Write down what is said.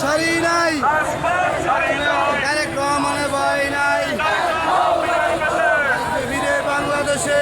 ছাড়ি নাই। তারেক রহমানের ভয় নাই। ফিরে বাংলাদেশে